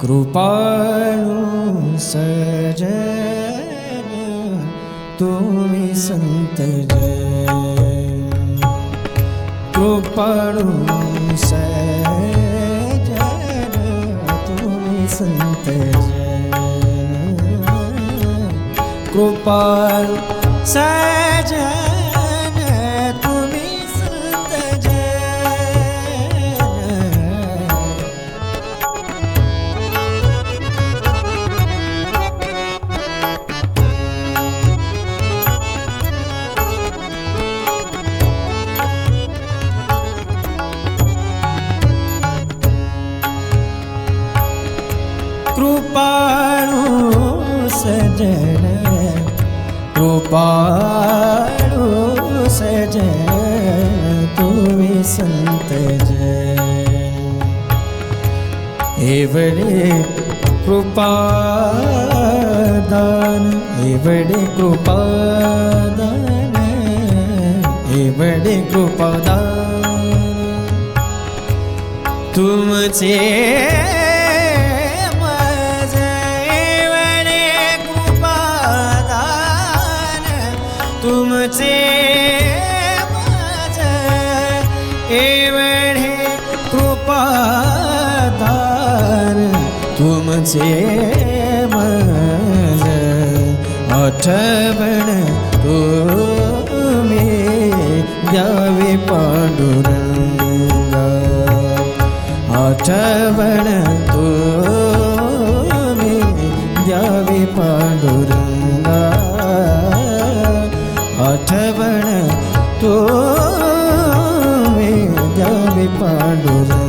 कृपाणु सज तुमि सन्त कृपाणु कृपाल तुमि सन्त ज कृपा कृपाळू सजन कृपाळू सजन तुम्ही संत जन। एवढे कृपादान एवढे कृपादान एवढे कृपादान माझे तुमचे माझे एवढे कृपादान तुमचे माझ आठवण तुम्ही द्यावे पांडुरंगा आठवण तुम्ही द्यावी पांडुरंगा పాడురా